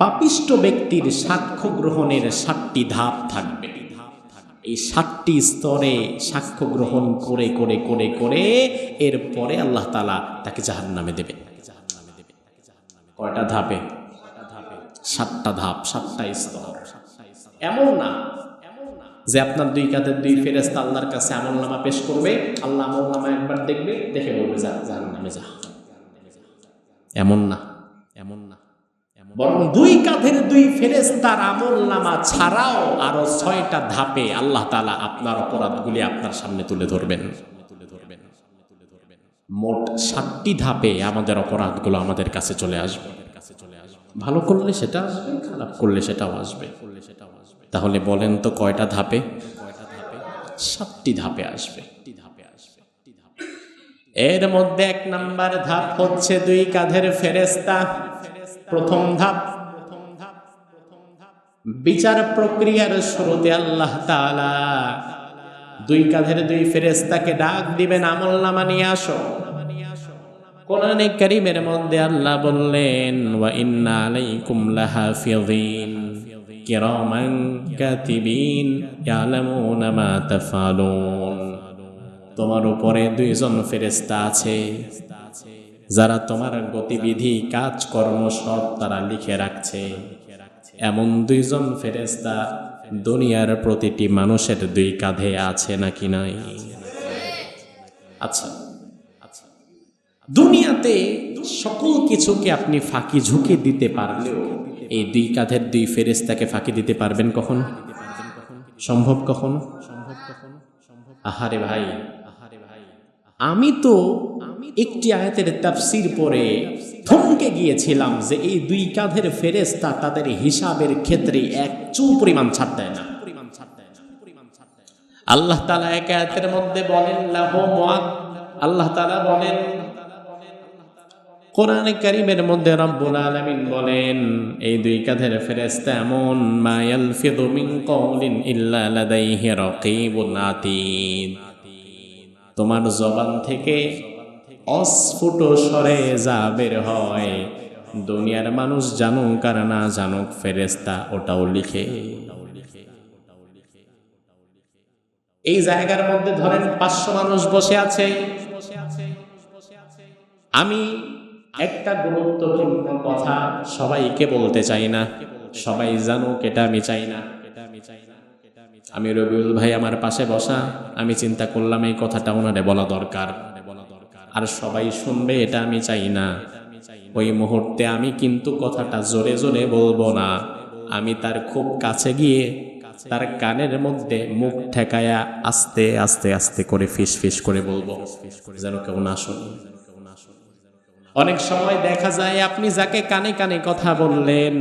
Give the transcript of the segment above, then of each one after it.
পাপিষ্ট ব্যক্তির সাক্ষ্য গ্রহণের সাতটি ধাপ থাকবে। এই সাতটি স্তরে সাক্ষ্য গ্রহণ করে করে করে করে এরপরে আল্লাহ তালা তাকে জাহান নামে দেবে কয়টা ধাপে? সাতটা ধাপ, সাতটা স্তর। এমন না যে আপনার দুই কাঁধের দুই ফেরেস্তা আল্লাহর কাছে আমল নামা পেশ করবে, আল্লাহ আমল নামা একবার দেখবে, দেখে বলবে, যা জাহান নামে যা। এমন না এমন না। বরং দুই কাঁধের দুই ফেরেস্তার আমল নামা ছাড়াও আরও ছয়টা ধাপে আল্লাহ তালা আপনার অপরাধগুলি আপনার সামনে তুলে ধরবেন। মোট সাতটি ধাপে আমাদের অপরাধগুলো আমাদের কাছে চলে আসবে। ভালো করলে সেটা আসবে, খারাপ করলে সেটাও আসবে। করলে সেটাও আসবে তাহলে বলেন তো কয়টা ধাপে? কয়টা ধাপে সাতটি ধাপে আসবে। ধাপে আসবে এর মধ্যে এক নাম্বার ধাপ হচ্ছে দুই কাঁধের ফেরেস্তা প্রথম ধাপ, বিচার প্রক্রিয়ার শুরুতে আল্লাহ তাআলা দুই কাঁধের দুই ফেরেস্তাকে ডাক দিবেন, আমল নামা নিয়ে আসো। কোরআনে কারিমের মধ্যে আল্লাহ বললেন, ওয়া ইন্না আলাইকুম লাহাফিযিন, কিরামান তোমার উপরে দুইজন ফেরেস্তা আছে। যারা তোমার গতিবিধি কাজকর্ম সব তারা লিখে রাখছে। এমন দুইজন ফেরেস্তা দুনিয়ার প্রতিটি মানুষের দুই কাঁধে আছে নাকি নাই? আচ্ছা আচ্ছা। দুনিয়াতে সকল কিছুকে আপনি ফাঁকি ঝুঁকি দিতে পারলেও এই দুই কাঁধের দুই ফেরেস্তাকে ফাঁকি দিতে পারবেন কখন? সম্ভব কখন? সম্ভব কখন আহারে ভাই আহারে ভাই, আমি তো একটি আয়াতের তাফসির পরে থমকে গিয়েছিলাম যে এই দুই কাঁধের ফেরেস্তা তাদের হিসাবের ক্ষেত্রে এক চু পরিমাণ ছাড় দেয় না। আল্লাহ তালা এক আয়াতের মধ্যে বলেন, লাহ আল্লাহ তালা বলেন, কোরআনে কারিমের মধ্যে রব্বুল আলামিন বলেন, এই দুই কাঁধের ফেরেশতা এমন, মা ইয়ালফিযু মিন কওলিন ইল্লা লাদাইহি রাকীবুন তোমার জবান থেকে অস্ফুট স্বরে যা বের হয়। দুনিয়ার মানুষ জানুক আর না জানুক, ফেরেশতা ওটাও লিখে। এই জায়গার মধ্যে ধরেন পাঁচশো মানুষ বসে আছে। আমি একটা গুরুত্বপূর্ণ কথা সবাইকে বলতে চাই না। সবাই জানুক, এটা আমি চাই না। আমি রবিউল ভাই আমার পাশে বসা। আমি চিন্তা করলাম এই কথাটা ওনারে বলা দরকার। আর সবাই শুনবে, এটা আমি চাই না। ওই মুহূর্তে আমি কিন্তু কথাটা জোরে জোরে বলব না। আমি তার খুব কাছে গিয়ে তার কানের মধ্যে মুখ ঠেকায়া আস্তে আস্তে আস্তে করে ফিস ফিস করে বলব, যেন কেউ না শুনি। অনেক সময় দেখা যায় আপনি যাকে কানে কানে কথা বললেন,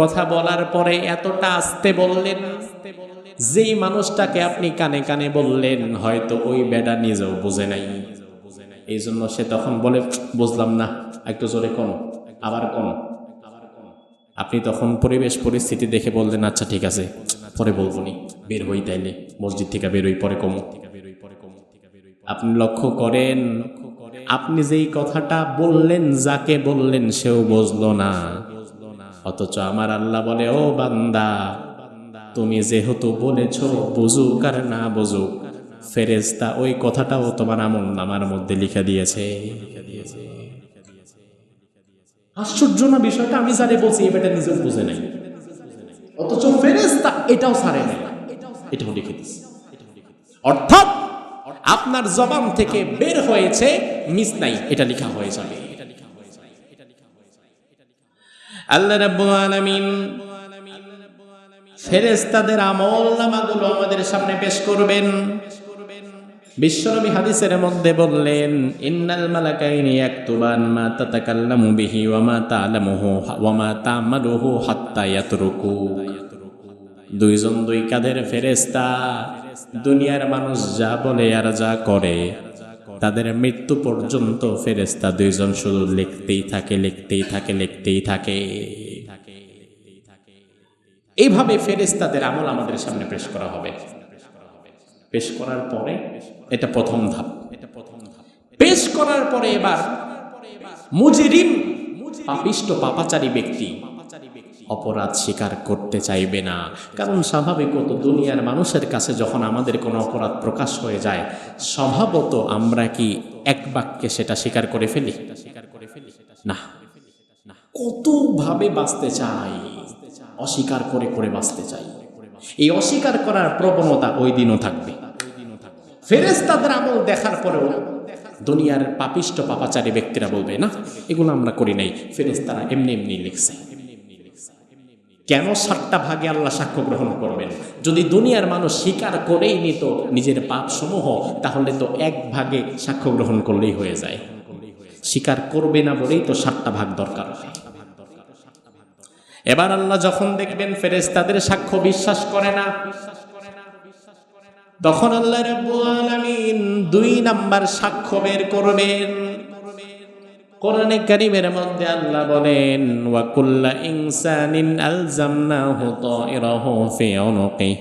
কথা বলার পরে এতটা আস্তে বললেন, যেই মানুষটাকে আপনি কানে কানে বললেন, হয়তো ওই বেডা নিজেও বুঝে নাই। এই জন্য সে তখন বলে, বুঝলাম না, একটু জোরে কোন আবার কোন আপনি তখন পরিবেশ পরিস্থিতি দেখে বললেন আচ্ছা ঠিক আছে, পরে বলব নি, বের হই তাইলে, মসজিদ থেকে বেরোই পরে কমো। আপনি লক্ষ্য করেন, আপনি যেই কথাটা বললেন, যাকে বললেন সেও বুঝলো না। অথচ আমার আল্লাহ বলে, ও বান্দা, তুমি যেহেতু বলেছ, বুঝুক আর না বুঝুক ফেরেস্তা ওই কথাটাও তোমার আমল নামার মধ্যে লিখে দিয়েছে। আশ্চর্য না বিষয়টা? আমি যারে বলছি এবারটা নিজেও বুঝে নাই। অথচ ফেরেস্তা এটাও সারে নাই। এটাও লিখে দিচ্ছে অর্থাৎ আপনার জবান থেকে বের হয়েছে, মিস নাই, এটা লেখা হয়ে যাবে। আল্লাহ রাব্বুল আলামিন ফেরেশতাদের আমল নামাগুলো আমাদের সামনে পেশ করবেন। বিশ্বনবী হাদিসের মধ্যে বললেন, ইন্নাল মালাকাইনি ইয়াকতুবান মা তাতাকাল্লামু বিহি ওয়া মা তা'লামুহু ওয়া মা তা'মালুহু হাত্তা ইয়াতরুকু। দুইজন দুই কাদের ফেরেশতা, দুনিয়ার মানুষ যা বলে আর যা করে, তাদের মৃত্যু পর্যন্ত ফেরেশতা দুইজন শুধু লিখতেই থাকে লিখতেই থাকে লিখতেই থাকে। এইভাবে ফেরেশতাদের আমল আমাদের সামনে পেশ করা হবে। পেশ করার পরে এটা প্রথম ধাপ। এটা প্রথম ধাপ পেশ করার পরে এবার মুজরিম পাপিষ্ট পাপাচারী ব্যক্তি অপরাধ স্বীকার করতে চাইবে না। কারণ স্বাভাবিকত দুনিয়ার মানুষের কাছে যখন আমাদের কোনো অপরাধ প্রকাশ হয়ে যায়, স্বভাবত আমরা কি এক বাক্যে সেটা স্বীকার করে ফেলি? না। কতভাবে বাঁচতে চাই? অস্বীকার করে করে বাঁচতে চাই। এই অস্বীকার করার প্রবণতা ওই দিনও থাকবে। ফেরেস্তাদের আমল দেখার পরেও দুনিয়ার পাপিষ্ট পাপাচারী ব্যক্তিরা বলবে, না, এগুলো আমরা করি নাই। ফেরেস্তারা এমনি এমনি লিখছে। কেন সাতটা ভাগে আল্লাহ সাক্ষ্য গ্রহণ করবেন? যদি দুনিয়ার মানুষ স্বীকার করেই নিত নিজের পাপ সমূহ তাহলে তো এক ভাগে সাক্ষ্য গ্রহণ করলেই হয়ে যায়। স্বীকার করবে না বলেই তো সাতটা ভাগ দরকার এবার আল্লাহ যখন দেখবেন ফেরেস তাদের সাক্ষ্য বিশ্বাস করে না তখন আল্লাহ রাব্বুল আলামিন দুই নাম্বার সাক্ষ্য বের করবেন কোরআনে কারিমের মধ্যে আল্লাহ বলেন ওয়া কুল্লা ইনসানিন আলজামনাহু তাইরাহু ফি উনুকি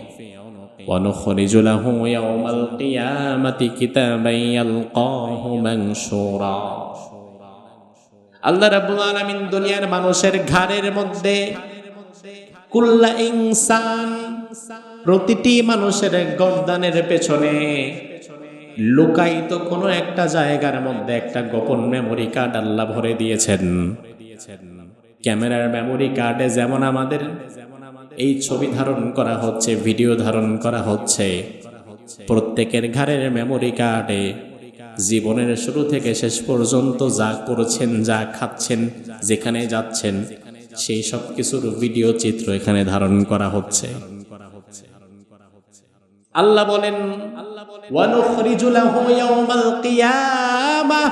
ونخرج له يوم القيامة كتابا يلقاه منشورا আল্লাহ রাব্বুল আলামিন দুনিয়ার মানুষের ঘাড়ের মধ্যে কুল্লা ইনসান প্রতিটি মানুষের গর্দানের পেছনে লুকায়িত কোনো একটা জায়গার মধ্যে একটা গোপন মেমোরি কার্ড আল্লাহ ভরে দিয়েছেন। ক্যামেরার মেমোরি কার্ডে যেমন আমাদের এই ছবি ধারণ করা হচ্ছে ভিডিও ধারণ করা হচ্ছে, প্রত্যেকের ঘরের মেমোরি কার্ডে জীবনের শুরু থেকে শেষ পর্যন্ত যা করছেন, যা খাচ্ছেন, যেখানে যাচ্ছেন, সেই সব কিছুর ভিডিও চিত্র এখানে ধারণ করা হচ্ছে। আল্লাহ বলেন, ওয়ানুখরিজু লাহু ইয়াউমাল কিয়ামাহ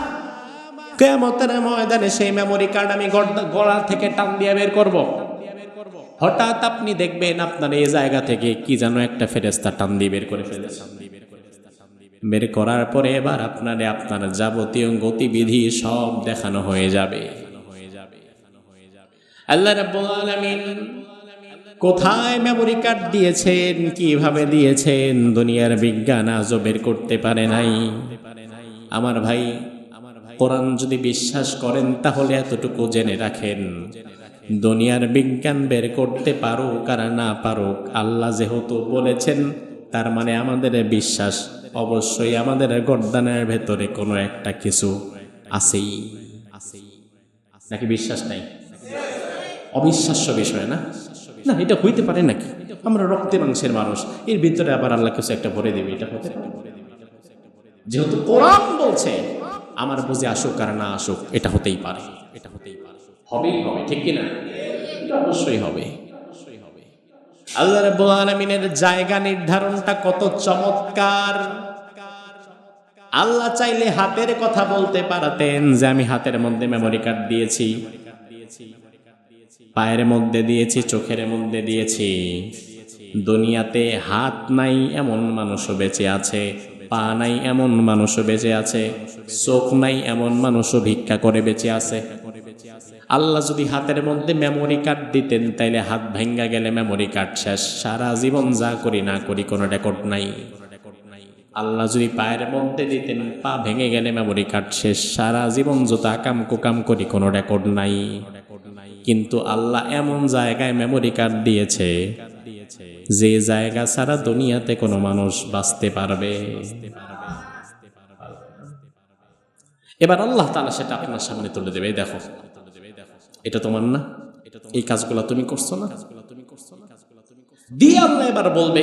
কিয়ামতের ময়দানে সেই মেমোরি কার্ড আমি গলা থেকে টান দিয়ে বের করব। হঠাৎ আপনি দেখবেন আপনার এই জায়গা থেকে কি যেন একটা ফেরেস্তা টান দিয়ে বের করে ফেলেছে। বের করার পরে এবার আপনারে আপনার যাবতীয় গতিবিধি সব দেখানো হয়ে যাবে। আল্লাহ রাব্বুল আলামিন কোথায় মেমোরি কার্ড দিয়েছেন? কীভাবে দিয়েছেন? দুনিয়ার বিজ্ঞান আজও বের করতে পারে নাই। আমার ভাই, কোরআন যদি বিশ্বাস করেন, তাহলে এতটুকু জেনে রাখেন। দুনিয়ার বিজ্ঞান বের করতে পারুক আর না পারুক, আল্লাহ যেহেতু বলেছেন, তার মানে আমাদের বিশ্বাস অবশ্যই আমাদের গর্দানের ভেতরে কোনো একটা কিছু আছেই আছেই। নাকি বিশ্বাস নাই? অবিশ্বাস্য বিষয় না? না, এটা হইতে পারে নাকি? আমরা রক্তে মাংসের মানুষ। এর ভিতরে আবার আল্লাহ কিছু একটা ভরে দেবে, এটা হতে যেহেতু কোরআন বলছে, আমার বুঝে আসুক আর না আসুক, এটা হতেই পারে। এটা হতেই পারে। হবেই হবে, ঠিক কিনা? এটা অবশ্যই হবে। আল্লাহ রাব্বুল আলামিনের জায়গা নির্ধারণটা কত চমৎকার। আল্লাহ চাইলে হাতের কথা বলতে পারতেন যে আমি হাতের মধ্যে মেমোরি কার্ড দিয়েছি। পায়ের মধ্যে দিয়েছি, চোখের মধ্যে দিয়েছি। দুনিয়াতে হাত নাই এমন মানুষও বেঁচে আছে, পা নাই এমন মানুষও বেঁচে আছে, চোখ নাই এমন মানুষও ভিক্ষা করে বেঁচে আছে। আল্লাহ যদি হাতের মধ্যে মেমোরি কার্ড দিতেন, তাইলে হাত ভেঙ্গা গেলে মেমোরি কার্ড শেষ। সারা জীবন যা করি না করি কোনো রেকর্ড নাই। আল্লাহ যদি পায়ের মধ্যে দিতেন, পা ভেঙে গেলে মেমোরি কার্ড শেষ। সারা জীবন যত আকাম কুকাম করি কোনো রেকর্ড নাই। কিন্তু আল্লাহ এমন জায়গায় মেমোরি কার্ড দিয়েছে যে জায়গা ছাড়া দুনিয়াতে কোনো মানুষ বাঁচতে পারবে। এবার আল্লাহ তালা সেটা আপনার সামনে তুলে দেবে দেখো। এটা তোমার না? এই কাজগুলো তুমি করছ না? দিয়ে আল্লাহ এবার বলবে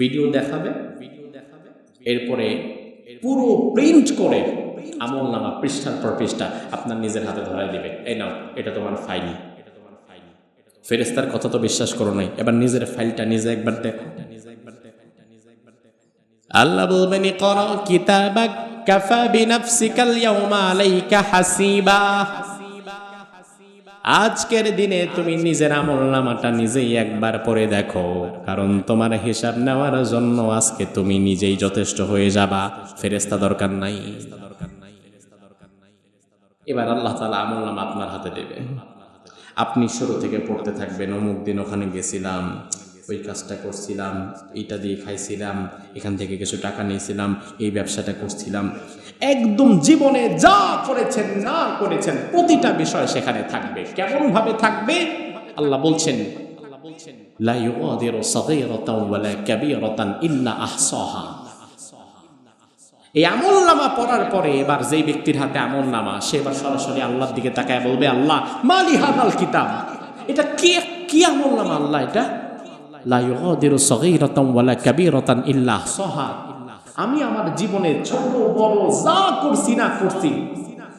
ভিডিও দেখাবে, এরপরে পুরো প্রিন্ট করে আমল নামা পৃষ্ঠার পর পৃষ্ঠা আপনার নিজের হাতে ধরাই দিবে। এই নাও, এটা তোমার ফাইল ফেরেস্তার কথা তো বিশ্বাস করো নাই। এবার নিজের ফাইলটা নিজে একবার দেখো। আল্লাহ বলবেন কর কিতাবাক কাফা বিনাফসিকাল ইয়াউমা আলাইকা হাসিবা। আজকের দিনে তুমি নিজের আমল নামাটা নিজেই একবার পরে দেখো। কারণ তোমার হিসাব নেওয়ার জন্য আজকে তুমি নিজেই যথেষ্ট হয়ে যাবা। ফেরেস্তা দরকার নাই। এবার আল্লাহ তালা আমল নামা আপনার হাতে দেবে। আপনি শুরু থেকে পড়তে থাকবেন, অমুক দিন ওখানে গেছিলাম, ওই কাজটা করছিলাম, এইটা দিয়ে খাইছিলাম, এখান থেকে কিছু টাকা নিয়েছিলাম, এই ব্যবসাটা করছিলাম। একদম জীবনে যা করেছেন, না করেছেন, প্রতিটা বিষয় সেখানে থাকবে। কেমন ভাবে থাকবে? আল্লাহ বলছেন আল্লাহ বলছেন লা ইউগাদিরু সাগীরাতাও ইল্লা আহসাহা। এই আমল নামা পড়ার পরে এবার যেই ব্যক্তির হাতে আমল নামা, সে এবার সরাসরি আল্লাহর দিকে তাকায় বলবে, আল্লাহ, মালি হাদাল কিতাব। এটা কি কি আমল নামা আল্লাহ এটা? আমি আমার জীবনে ছোট, বড়, যা করছি না করছি,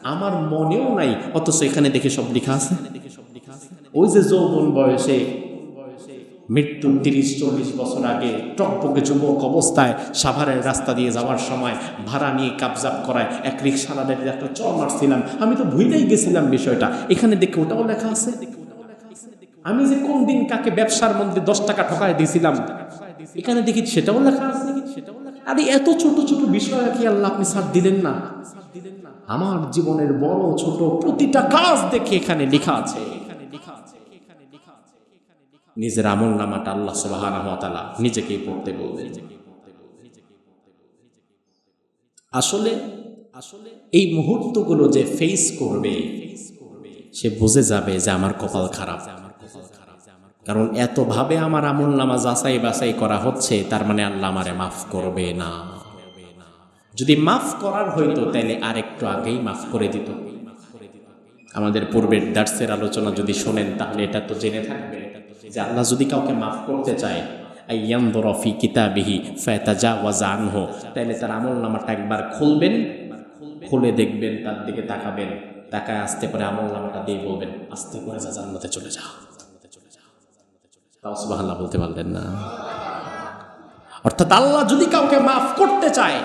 আমার মনেও নাই, অথচ এখানে দেখে সব লেখা আছে। ওই যে যৌবন বয়সে মৃত্যুর তিরিশ, চল্লিশ বছর আগে টকপকে যুবক অবস্থায় সাভারের রাস্তা দিয়ে যাওয়ার সময় ভাড়া নিয়ে কাবজাব করায় এক রিক্সাওয়ালাদের একটা চর মারছিলাম। আমি তো ভুলেই গেছিলাম বিষয়টা। এখানে দেখে ওটাও লেখা আছে। আমি যে কোন দিন কাকে ব্যবসার মধ্যে দশ টাকা ঠকায় দিয়েছিলাম, এখানে দেখি সেটাও লেখা আছে। আরে এত ছোট ছোট বিষয় কি আল্লাহ আপনি সাথ দিলেন না? আমার জীবনের বড় ছোট প্রতিটা কাজ দেখে এখানে লেখা আছে। নিজের আমল নামাটা আল্লাহ সুবহানাহু ওয়া তাআলা নিজেকেই পড়তে বলবে। আসলে আসলে এই মুহূর্তগুলো যে ফেস করবে, সে বুঝে যাবে যে আমার কপাল খারাপ। কারণ এতভাবে আমার আমল নামা যাচাই বাছাই করা হচ্ছে, তার মানে আল্লাহ আমারে মাফ করবে না। যদি মাফ করার হইতো, তাহলে আর একটু আগেই মাফ করে দিত। আমাদের পূর্বের দার্সের আলোচনা যদি শোনেন, তাহলে এটা তো জেনে থাকবে যে আল্লাহ যদি কাউকে মাফ করতে চায় আইয়ামদরফি কিতাবিহি ফেতাজা ওয়াজানহ তাহলে তার আমল নামাটা একবার খুলবেন, খুলে দেখবেন, তার দিকে তাকাবেন, তাকায় আসতে করে আমল নামাটা দিয়ে বলবেন, আস্তে করে যা জান্নাতে চলে যা তাও সুবহানাল্লাহ বলতে পারলেন না। অর্থাৎ আল্লাহ যদি কাউকে মাফ করতে চায়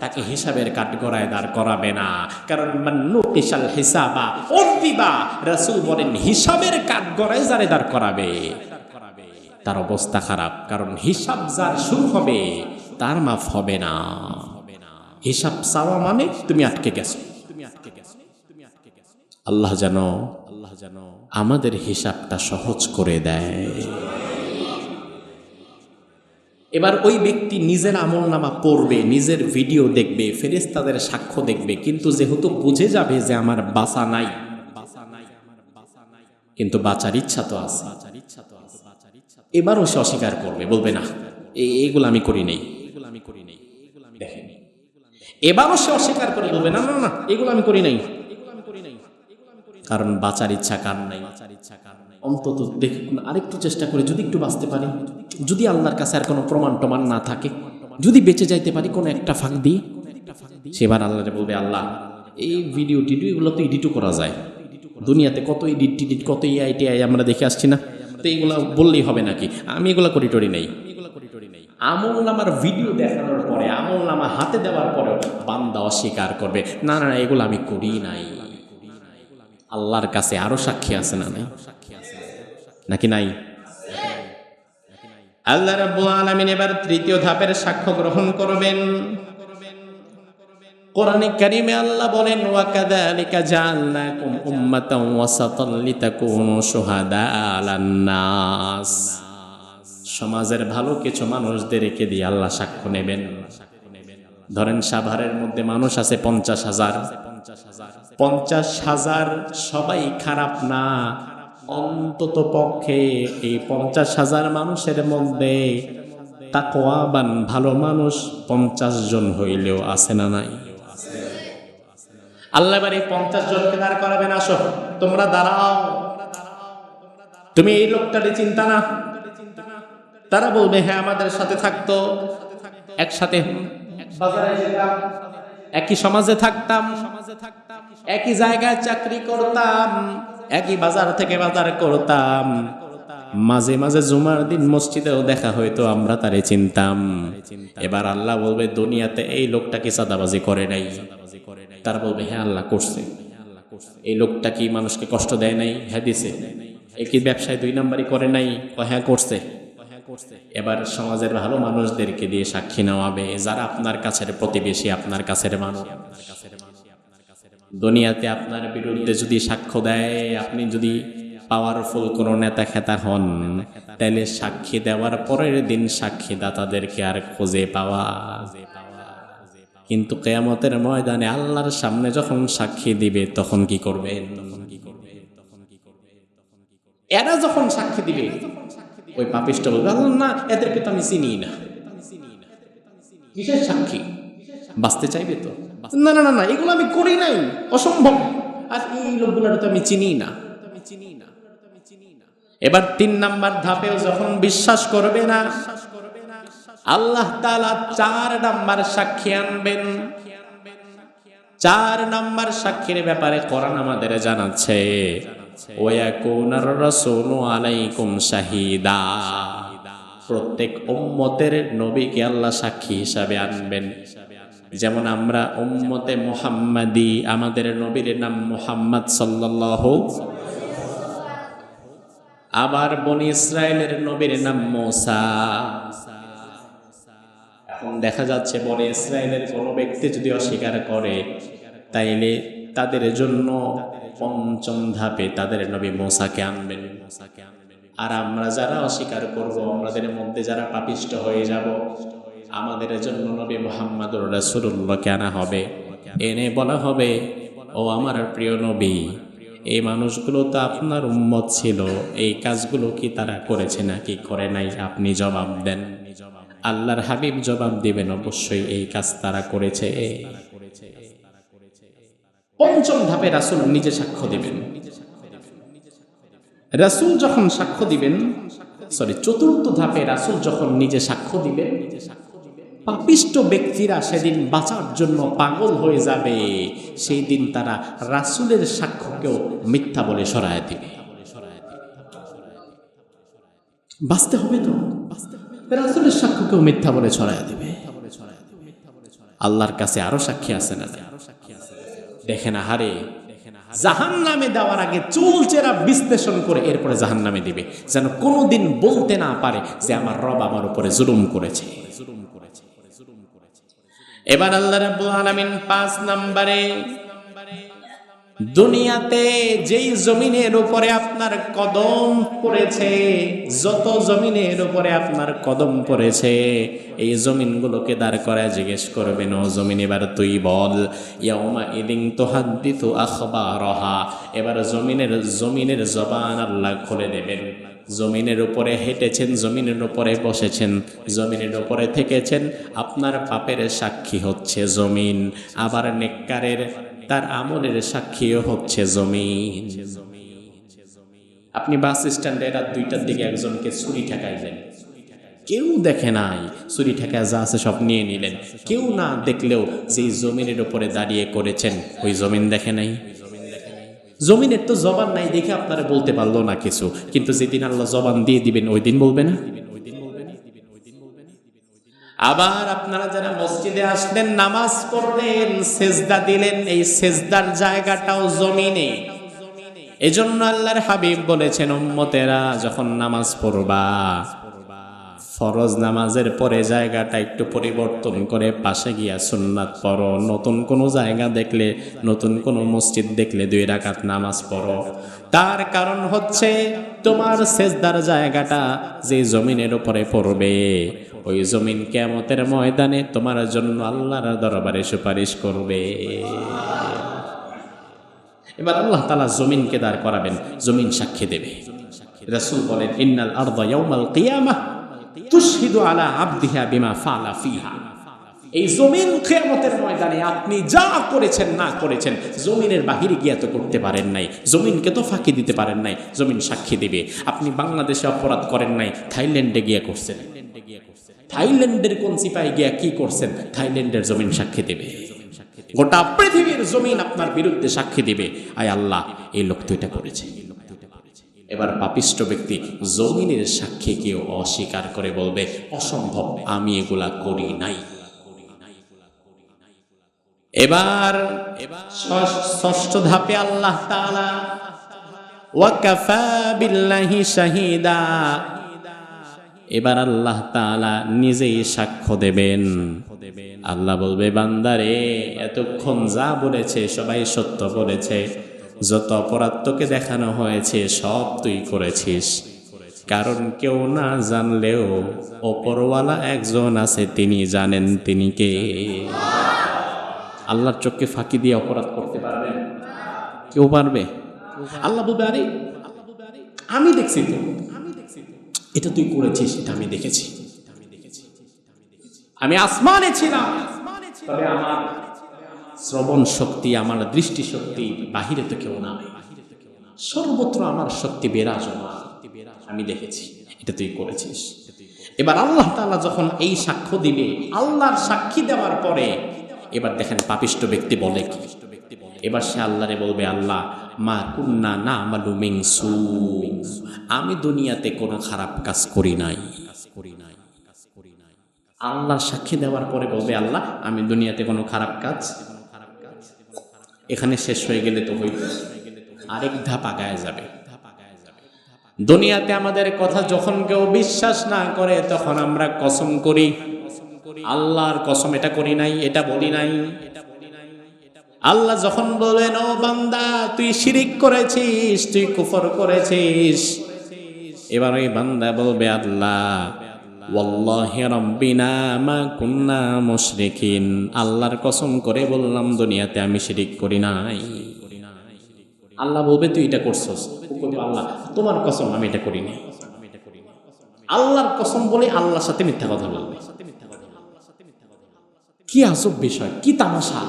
তাকে হিসাবের কাঠগড়ায় দাঁড় করাবে না। কারণ নোটিশাল হিসাবা অন্তিবা রাসূল বলেন, হিসাবের কাঠগড়ায় যারে দাঁড় করাবে, তার অবস্থা খারাপ। কারণ হিসাব যার শুরু হবে, তার মাফ হবে না। হিসাব চাওয়া মানে তুমি আটকে গেছো। তুমি তুমি আটকে গেছো আল্লাহ জানো আল্লাহ জানো আমাদের হিসাবটা সহজ করে দেয়। এবার ওই ব্যক্তি নিজের আমল নামা পড়বে, নিজের ভিডিও দেখবে ফেরেস্তাদের সাক্ষ্য দেখবে, কিন্তু যেহেতু বুঝে যাবে যে আমার বাসা নাই কিন্তু বাঁচার ইচ্ছা তো আছে। এবারও সে অস্বীকার করবে, বলবে না এগুলো আমি করি নেই। এবারও সে অস্বীকার করে বলবে, না না না, এগুলো আমি করি নাই। কারণ বাঁচার ইচ্ছা কার নাই? বাঁচার ইচ্ছা কার নাই অন্তত দেখুন আরেকটু চেষ্টা করে যদি একটু বাঁচতে পারি। যদি আল্লাহর কাছে আর কোনো প্রমাণ টমান না থাকে, যদি বেঁচে যাইতে পারি, কোনো একটা ফাঁক দিয়ে সেবার আল্লাহরে বলবে, আল্লাহ, এই ভিডিও টিডিও এগুলো তো এডিটও করা যায়। দুনিয়াতে কত এডিট টিডিট, কত ইআই টিআই আমরা দেখে আসছি না। তো এগুলো বললেই হবে নাকি? আমি এগুলো করি টরি নেই। আমল নামার ভিডিও দেখানোর পরে, আমল নামা হাতে দেওয়ার পরেও বান্দা অস্বীকার করবে না না, এগুলো আমি করি নাই। আল্লাহর কাছে আরও সাক্ষী আছে না নাই? নাকি নাই? আল্লাহ রাব্বুল আলামিন এবার তৃতীয় ধাপের সাক্ষ্য গ্রহণ করবেন। কোরআনে কারিমে আল্লাহ বলেন, ওয়া কাযালিকা জাআলনাকুম উম্মাতান ওয়াসাতান লিতাকুনু শুহাদা আলান নাস। সমাজের ভালো কিছু মানুষদেরকে দিয়ে আল্লাহ সাক্ষ্য নেবেন। ধরেন, সাভারের মধ্যে মানুষ আছে পঞ্চাশ হাজার। পঞ্চাশ হাজার সবাই খারাপ না। অন্তত পক্ষে এই পঞ্চাশ হাজার মানুষের মধ্যে তাকওয়াবান ভালো মানুষ পঞ্চাশ জন হইলেও আছে না নাই? আল্লাহ এই পঞ্চাশ জনকে দাঁড় করাবেন, আসো, তোমরা দাঁড়াও। তুমি এই লোকটারে চিন্তা না। তারা বলবে হ্যাঁ আমাদের সাথে থাকতো। একসাথে একই সমাজে থাকতাম, একই জায়গায় চাকরি করতাম। একই বাজার থেকে বাজার করতাম। মাঝে মাঝে জুমার দিন মসজিদেও দেখা হয়তো আমরা তারে চিনতাম। এবার আল্লাহ বলবে, দুনিয়াতে এই লোকটা কি সাদাবাজি করে নাই? তারা বলবে হ্যাঁ আল্লাহ করছে। এই লোকটা কি মানুষকে কষ্ট দেয় নাই? হ্যাঁ দিছে। কি ব্যবসায় দুই নাম্বারই করে নাই? হ্যাঁ করছে। এবার সমাজের ভালো মানুষদেরকে দিয়ে সাক্ষী নেওয়াবে যারা আপনার কাছের প্রতিবেশী, আপনার কাছের মানুষ। দুনিয়াতে আপনার বিরুদ্ধে যদি সাক্ষ্য দেয় আপনি যদি পাওয়ারফুল কোনো নেতা খেতা হন তাহলে সাক্ষী দেওয়ার পরের দিন সাক্ষীদাতাদেরকে আর খুঁজে পাওয়া কিন্তু কেয়ামতের ময়দানে আল্লাহর সামনে যখন সাক্ষী দিবে তখন কি করবে এরা যখন সাক্ষী দিবে ওই পাপিষ্ট বলবে "আল্লাহ, না এদেরকে তো আমি চিনি না। কিসের সাক্ষী? বাঁচতে চাইবে তো? না না না না এগুলো আমি করি নাই। অসম্ভব। আর এই লোকগুলোর তো আমি চিনি না। এবার তিন নাম্বার ধাপেও যখন বিশ্বাস করবে না আল্লাহ তাআলা চার নাম্বার সাক্ষী আনবেন। চার নাম্বার সাক্ষীর ব্যাপারে কোরআন আমাদের জানাচ্ছে ওয়াকুনার রাসূলু আলাইকুম শাহিদা। প্রত্যেক উম্মতের নবীকে আল্লাহ সাক্ষী হিসাবে আনবেন। যেমন আমরা উম্মতে মুহাম্মাদি, আমাদের নবীর নাম মুহাম্মদ সাল্লাল্লাহু আবার বনি ইসরায়েলের নবীর নাম মোসা। এখন দেখা যাচ্ছে বনি ইসরায়েলের কোনো ব্যক্তি যদি অস্বীকার করে, তাইলে তাদের জন্য পঞ্চম ধাপে তাদের নবী মোসাকে আনবেন। আর আমরা যারা অস্বীকার করব, আমাদের মধ্যে যারা পাপিষ্ট হয়ে যাব আমাদের জন্য নবী মোহাম্মদুর রাসূলুল্লাহকে আনা হবে। এনে বলা হবে, ও আমার প্রিয় নবী, এই মানুষগুলো তো আপনার উম্মত ছিল, এই কাজগুলো কি তারা করেছে নাকি করে নাই? আপনি জবাব দেন। আল্লাহর হাবিব জবাব দিবেন, অবশ্যই এই কাজ তারা করেছে। পঞ্চম ধাপে রাসূল নিজে সাক্ষ্য দিবেন। রাসূল যখন সাক্ষ্য দিবেন, সরি, চতুর্থ ধাপে রাসূল যখন নিজে সাক্ষ্য দিবেন পাপিষ্ট ব্যক্তিরা সেদিন বাঁচার জন্য পাগল হয়ে যাবে। সেই দিন তারা রাসূলের সাক্ষ্যকেও মিথ্যা বলে সরায় দিবে। বাঁচতে হবে তো? রাসূলের সাক্ষ্যকেও মিথ্যা বলে ছড়ায় দিবে। আল্লাহর কাছে আরও সাক্ষী আছে না? দেখে না, হারে। জাহান নামে দেওয়ার আগে চুল চেরা বিশ্লেষণ করে এরপরে জাহান নামে দিবে, যেন কোনোদিন বলতে না পারে যে আমার রব আমার উপরে জুলুম করেছে। এবার আল্লাহ রাব্বুল আলামিন পাঁচ নম্বরে, দুনিয়াতে যেই জমিনের উপরে আপনার কদম পড়েছে, যত জমিনের উপরে আপনার কদম পড়েছে, এই জমিনগুলোকে দাঁড় করায় জিজ্ঞেস করবেন, ও জমিন, এবার তুই বল। ইয়াউমা ইদিন তুহাদ্দিতু আখবারহা। এবার জমিনের জমিনের জবান আল্লাহ খুলে দেবেন। জমিনের উপরে হেঁটেছেন, জমিনের উপরে বসেছেন, জমিনের উপরে থেকেছেন। আপনার পাপের সাক্ষী হচ্ছে জমিন, আবার নেককারের তার আমলের সাক্ষীও হচ্ছে জমিন। আপনি বাস স্ট্যান্ডে রাত দুইটার দিকে একজনকে ছুরি ঠেকাইলেন কেউ দেখে নাই, ছুরি ঠেকায় যা আছে সব নিয়ে নিলেন। কেউ না দেখলেও যেই জমিনের উপরে দাঁড়িয়ে করেছেন, ওই জমিন দেখে নাই। জমিনের তো জবান নাই দেখে আপনারা বলতে পারল না কিছু। কিন্তু যেদিন আল্লাহ জবান দিয়ে দিবেন, ওই দিন বলবে না? আবার আপনারা যারা মসজিদে আসলেন, নামাজ পড়লেন, সেজদা দিলেন, এই সেজদার জায়গাটাও জমিনে। এজন্য আল্লাহর হাবিব বলেছেন, উম্মতেরা, যখন নামাজ পড়বা ফরজ নামাজের পরে জায়গাটা একটু পরিবর্তন করে পাশে গিয়া সুন্নাত পড়ো। নতুন কোনো জায়গা দেখলে, নতুন কোনো মসজিদ দেখলে দুই রাকাত নামাজ পড়ো। তার কারণ হচ্ছে তোমার সেজদার জায়গাটা যে জমিনের উপরে পড়বে। ওই জমিন কেমতের ময়দানে তোমার জন্য আল্লাহর দরবারে সুপারিশ করবে। এবার আল্লাহ তালা জমিনকে দাঁড় করাবেন, জমিন সাক্ষী দেবে। রাসূল বলেন, ইন্নাল আরদা ইয়াউমাল কিয়ামাহ তুশহিদু আলা আবদিহা বিমা ফালা ফিহা। এই জমিন কিয়ামতের ময়দানে আপনি যা করেছেন, না করেছেন, জমিনের বাহিরে গিয়া তো করতে পারেন নাই। জমিনকে তো ফাঁকি দিতে পারেন নাই, জমিন সাক্ষী দিবে। আপনি বাংলাদেশে অপরাধ করেন নাই, থাইল্যান্ডে গিয়া করছেন। থাইল্যান্ডের কোন সিপাহি গিয়া কি করছেন? থাইল্যান্ডের জমিন সাক্ষী দেবে। গোটা পৃথিবীর জমিন আপনার বিরুদ্ধে সাক্ষী দেবে। আয় আল্লাহ, এই লোক তো এটা করেছে। এবার পাপিষ্ট ব্যক্তি জমিনের সাক্ষী কেউ অস্বীকার করে বলবে, অসম্ভব, আমি এগুলা করি নাই। এবার ষষ্ঠ- ধাপে আল্লাহ তাআলা এবার আল্লাহ তাআলা নিজেই সাক্ষ্য দেবেন। আল্লাহ বলবে, বান্দারে, এতক্ষণ যা বলেছে সবাই সত্য বলেছে। যত অপরাধ তোকে দেখানো হয়েছে, সব তুই করেছিস। কারণ কেউ না জানলেও ওপরওয়ালা একজন আছে, তিনি জানেন তিনি কে। আল্লাহর চোখকে ফাঁকি দিয়ে অপরাধ করতে পারবে? কেউ পারবে? আল্লাহ বলবে, আরে, আমি দেখছি তো। এটা তুই করেছিস, এটা আমি দেখেছি। আমি আসমানে ছিলাম। তবে আমার শ্রবণ শক্তি, আমার দৃষ্টি শক্তি বাহিরে তো কেউ না সর্বত্র আমার শক্তি বিরাজমান। আমি দেখেছি, এটা তুই করেছিস। এবার আল্লাহ তাআলা যখন এই সাক্ষ্য দিবে, আল্লাহর সাক্ষী দেওয়ার পরে, এবার দেখেন পাপিষ্ট ব্যক্তি বলে কি? এবার সে আল্লাহরে বলবে, আল্লাহ, মা কুন্না না আমালু মিংসু আমি দুনিয়াতে কোনো খারাপ কাজ করি নাই করি নাই। আল্লাহর সাক্ষী দেওয়ার পরে বলবে, আল্লাহ, আমি দুনিয়াতে কোনো খারাপ কাজ এখানে শেষ হয়ে গেলে তো হইত আরেক ধাপ আগায় যাবে। দুনিয়াতে আমাদের কথা যখন কেউ বিশ্বাস না করে, তখন আমরা কসম করি। আল্লাহর কসম এটা করি নাই, এটা বলি নাই। আল্লাহ যখন বলেন, ও বান্দা, তুই শিরিক করেছিস, তুই কুফর করেছিস। এবার ওই বান্দা বলবে, আল্লাহ আল্লাহর কসম করে বললাম, দুনিয়াতে আমি শিরিক করি নাই। আল্লাহ বলবে, তুই এটা করছস? আল্লাহ, তোমার কসম আমি এটা করি নাই আল্লাহর কসম বলে আল্লাহর সাথে মিথ্যা কথা বলবে। কি আজব বিষয়, কি তামাশা।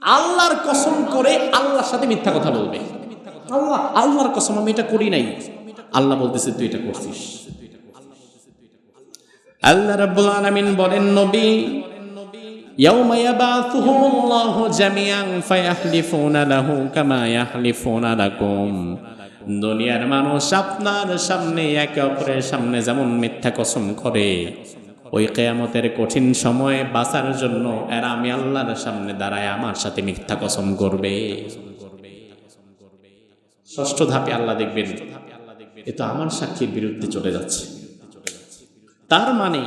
আল্লাহর কসম করে আল্লাহর সাথে মিথ্যা কথা বলবে। আল্লাহ, আল্লাহর কসম আমি এটা করি নাই। আল্লাহ বলতেছে, তুই এটা করছিস। আল্লাহ রাব্বুল আলামিন বলেন নবী يوم يبعثهم الله جميعا فيحلفون له كما يحلفون لكم দুনিয়ার মানুষ আপনার সামনে একে অপরের সামনে যেমন মিথ্যা কসম করে ওই কেয়ামতের কঠিন সময়ে বাঁচার জন্য এরা আমি আল্লাহর সামনে দাঁড়ায় আমার সাথে মিথ্যা কসম করবে ষষ্ঠ ধাপে আল্লাহ দেখবেন এ তো আমার সাক্ষীর বিরুদ্ধে চলে যাচ্ছে তার মানে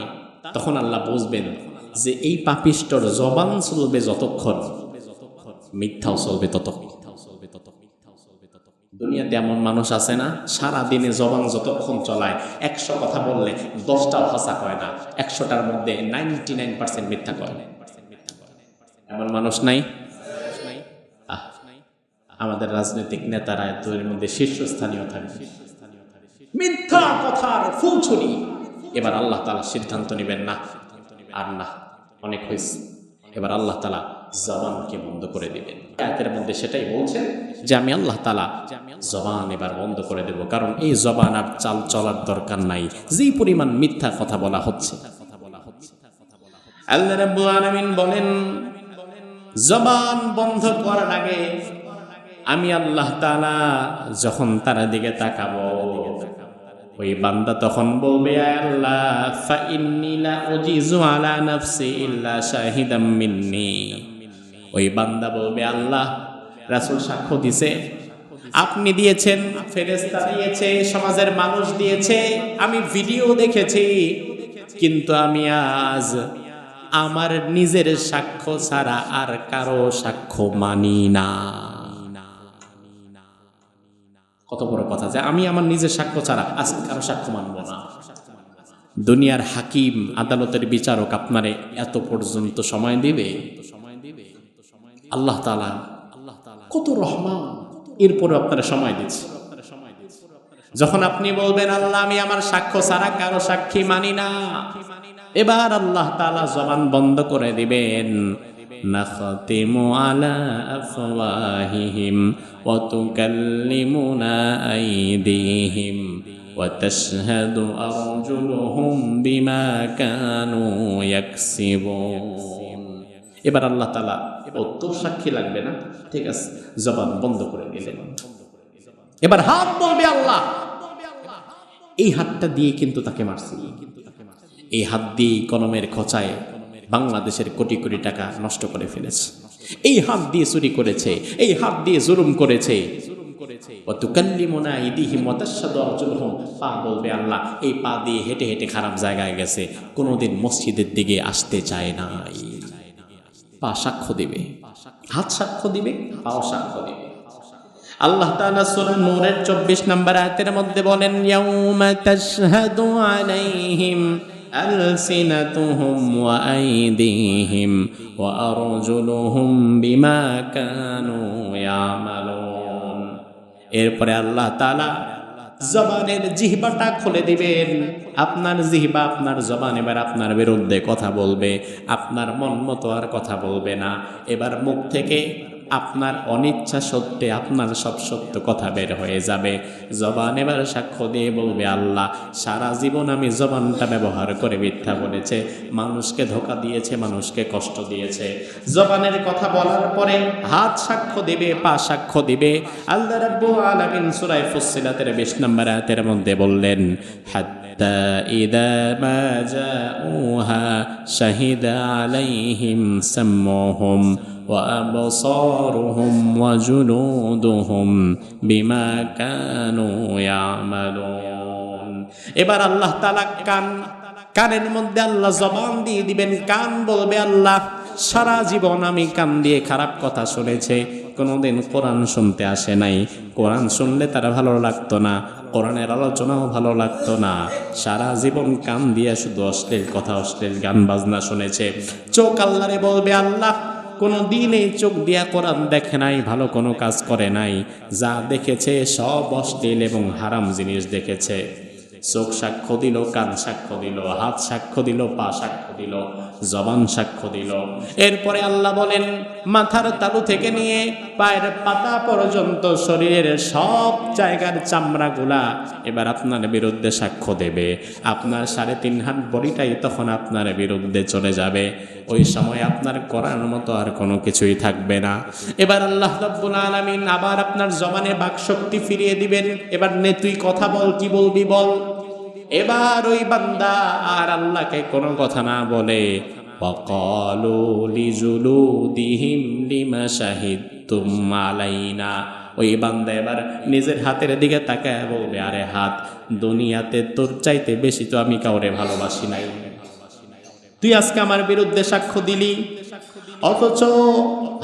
তখন আল্লাহ বুঝবেন যে এই পাপিষ্টর জবান চলবে যতক্ষণ, মিথ্যাও চলবে তত দুনিয়াতে এমন মানুষ আছে না সারা দিনে জবান যতক্ষণ চলায়, একশো কথা বললে দশটাও হাসা কয় না, একশোটার মধ্যে নাইনটি নাইন পার্সেন্ট মিথ্যা কয়। এমন মানুষ নাই? আমাদের রাজনৈতিক নেতারা এত এর মধ্যে শীর্ষস্থানীয় থাকে। মিথ্যা কথার ফুলছড়ি। এবার আল্লাহ তালা সিদ্ধান্ত নেবেন না। আর না, অনেক হয়েছে। এবার আল্লাহ তালা জবানকে বন্ধ করে দিবেন। আয়াতের মধ্যে সেটাই বলছেন যে, আমি আল্লাহ তালা জবান এবার বন্ধ করে দেব। কারণ এই জবান আর চাল চলার দরকার নাই। যেই পরিমাণ মিথ্যা কথা বলা হচ্ছে। বলেন, জবান বন্ধ করার আগে আমি আল্লাহ যখন তার দিকে তাকাবো ওই বান্দা তখন বলবে "আয় আল্লাহ আলা নাফসি শাহিদাম ওই বান্দা বলবে, আল্লাহ, রাসূল সাক্ষ্য দিছে। আপনি দিয়েছেন, ফেরেশতা দিয়েছে, সমাজের মানুষ দিয়েছে, আমি ভিডিও দেখেছি। কিন্তু আমি আজ আমার নিজের সাক্ষ্য ছাড়া আর কারও সাক্ষ্য মানি না। কত বড় কথা যে আমি আমার নিজের সাক্ষ্য ছাড়া আজ কারও সাক্ষ্য মানব না। দুনিয়ার হাকিম, আদালতের বিচারক আপনারে এত পর্যন্ত সময় দিবে? আল্লাহ তালা আল্লাহ কত রহমান। এরপরে আপনারা সময় দিচ্ছে। যখন আপনি বলবেন, আল্লাহ, আমি আমার সাক্ষ্য ছাড়া কারও সাক্ষী মানি না। এবার আল্লাহ তালা জবান বন্ধ করে দিবেন। نختم على أفواههم وتكلمنا أيديهم وتشهد أرجلهم بما كانوا يكسبون এবার আল্লাহ তালা উত্তর সাক্ষী লাগবে না ঠিক আছে জবান বন্ধ করে দিলেন এবার হাত বলবে আল্লাহ এই হাতটা দিয়ে কিন্তু তাকে মারছি এই হাত দিয়ে কলমের খোঁচায় বাংলাদেশের কোটি কোটি টাকা নষ্ট করে ফেলেছে। এই হাত দিয়ে চুরি করেছে, এই হাত দিয়ে জুলুম করেছে। পা আল্লাহ, এই পা দিয়ে হেঁটে হেঁটে খারাপ জায়গায় গেছে মসজিদের দিকে আসতে চায় নাই। পা সাক্ষ্য দিবে। হাত সাক্ষ্য সাক্ষ্য দিবে। আল্লাহ নূরের 24 নম্বর আয়াতের মধ্যে বলেন আইদিহিম ওয়া আরজুলুহুম বিমা কানু ইয়ামালুন এরপরে আল্লাহ তাআলা জবানের জিহবাটা খুলে দিবেন। আপনার জিহবা আপনার জবান এবার আপনার বিরুদ্ধে কথা বলবে। আপনার মন মতো আর কথা বলবে না। এবার মুখ থেকে আপনার অনিচ্ছা সত্যে আপনার সব সত্য কথা বের হয়ে যাবে। জবান এবার সাক্ষ্য দিয়ে বলবে, আল্লাহ, সারা জীবন আমি জবানটা ব্যবহার করে মিথ্যা বলেছে। মানুষকে ধোকা দিয়েছে, মানুষকে কষ্ট দিয়েছে। জবানের কথা বলার পরে হাত সাক্ষ্য দিবে, পা সাক্ষ্য দিবে। আল্লাহ রাব্বুল আলামিন সূরা ফুসসিলাতের 20 নম্বর আয়াতের মধ্যে বললেন হাত্তা ইদা মা জাউহা শাহিদা আলাইহিম সাম্মুহুম وأبصارهم وجلودهم بما كانوا يعملون এবার আল্লাহ তাআলা কান কানের মধ্যে আল্লাহ জবান দিয়ে দিবেন কান বলবে আল্লাহ সারা জীবন আমি কান দিয়ে খারাপ কথা শুনেছে কোনোদিন কোরআন শুনতে আসে নাই কোরআন শুনলে তারা ভালো লাগতো না কোরআনের আলোচনাও ভালো লাগতো না। সারা জীবন কান দিয়ে শুধু অশ্লীল কথা, অশ্লীল গান বাজনা শুনেছে। চোখ আল্লাহরে বলবে, আল্লাহ, কোনো দিন এই চোখ দিয়া কোরআন দেখে নাই, ভালো কোনো কাজ করে নাই। যা দেখেছে সব অশ্লীল এবং হারাম জিনিস দেখেছে। চোখ সাক্ষ্য দিল, কান সাক্ষ্য দিল, হাত সাক্ষ্য দিল, পা সাক্ষ্য দিল। জবান সাক্ষ্য দিল। এরপরে আল্লাহ বলেন, মাথার তালু থেকে নিয়ে পায়ের পাতা পর্যন্ত শরীরের সব জায়গার চামড়াগুলা এবার আপনার বিরুদ্ধে সাক্ষ্য দেবে। আপনার সাড়ে তিন হাত বডিটাই তখন আপনার বিরুদ্ধে চলে যাবে। ওই সময় আপনার করার মতো আর কোনো কিছুই থাকবে না। এবার আল্লাহ রব্বুল আলামিন আবার আপনার জবানে বাকশক্তি ফিরিয়ে দিবেন। এবার নে, তুই কথা বল, কি বলবি বল? এবার ওই বান্দা আর আল্লাহকে কোনো কথা না বলে। ওই বান্দা এবার নিজের হাতের দিকে তাকায় বলবে, আরে হাত, দুনিয়াতে তোর চাইতে বেশি তো আমি কাউরে ভালোবাসি নাই। তুই আজকে আমার বিরুদ্ধে সাক্ষ্য দিলি। অথচ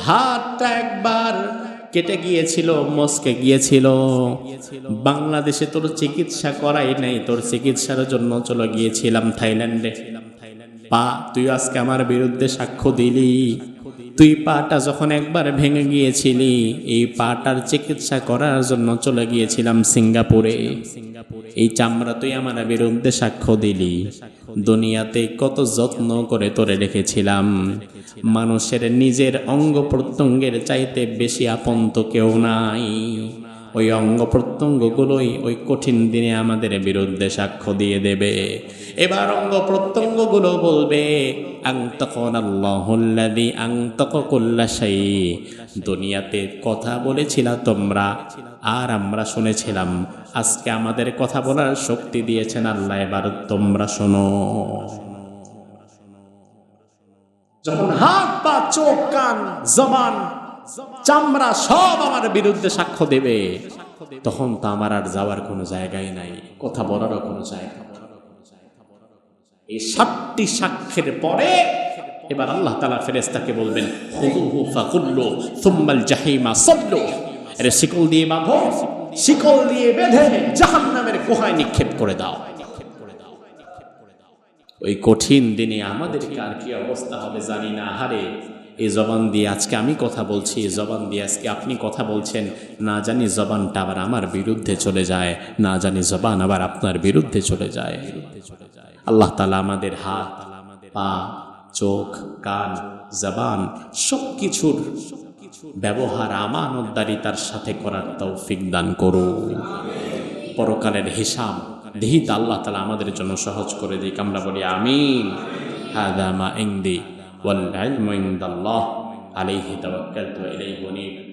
হাতটা একবার কেটে গিয়েছিল, মস্কে গিয়েছিল। বাংলাদেশে তোর চিকিৎসা করাই নাই, তোর চিকিৎসার জন্য চলে গিয়েছিলাম থাইল্যান্ডে। পা, তুই আজকে আমার বিরুদ্ধে সাক্ষ্য দিলি। তুই পাটা যখন একবার ভেঙে গিয়েছিলি, এই পাটার চিকিৎসা করার জন্য চলে গিয়েছিলাম সিঙ্গাপুরে। এই চামড়া তুই আমার বিরুদ্ধে সাক্ষ্য দিলি। দুনিয়াতে কত যত্ন করে তোরে রেখেছিলাম। মানুষের নিজের অঙ্গ প্রত্যঙ্গের চাইতে বেশি আপন তো কেউ নাই। ওই অঙ্গ প্রত্যঙ্গগুলোই ওই কঠিন দিনে আমাদের বিরুদ্ধে সাক্ষ্য দিয়ে দেবে। এবার অঙ্গ প্রত্যঙ্গগুলো বলবে দুনিয়াতে কথা বলেছিলা তোমরা, আর আমরা শুনেছিলাম। আজকে আমাদের কথা বলার শক্তি দিয়েছেন আল্লাহ, এবার তোমরা শোনো। যখন হাত পা, চোখ, কান, জবান, চামড়া সব আমার বিরুদ্ধে সাক্ষ্য দেবে, তখন তো আমার আর যাওয়ার কোনো জায়গায় নাই, কথা বলারও কোনো জায়গা এই সাতটি সাক্ষ্যের পরে এবার আল্লাহ তালা ফেরেস্তাকে বলবেন জাহিমা সল্লু। এর শিকল দিয়ে বাঁধো, শিকল দিয়ে বেঁধে জাহান্নামের গুহায় নিক্ষেপ করে দাও। ওই কঠিন দিনে আমাদেরকে আর কি অবস্থা হবে জানি না। হারে এই জবান দিয়ে আজকে আমি কথা বলছি এই জবান দিয়ে আজকে আপনি কথা বলছেন। না জানি জবানটা আবার আমার বিরুদ্ধে চলে যায়, না জানি জবান আবার আপনার বিরুদ্ধে চলে যায়। আল্লাহ তালা আমাদের হাত, পা, চোখ, কান, জবান সব কিছুর ব্যবহার, আমানতদারিতার সাথে করার তৌফিক দান করুন। পরকালের হিসাব দিহিত আল্লাহ তালা আমাদের জন্য সহজ করে দিক। আমরা বলি, আমিন। হাদামা ইন্দি ইংদি ওয়াল ইলমু ইনদাল্লাহ। আলাইহি তাওয়াক্কালতু ওয়া ইলাইহি উনীব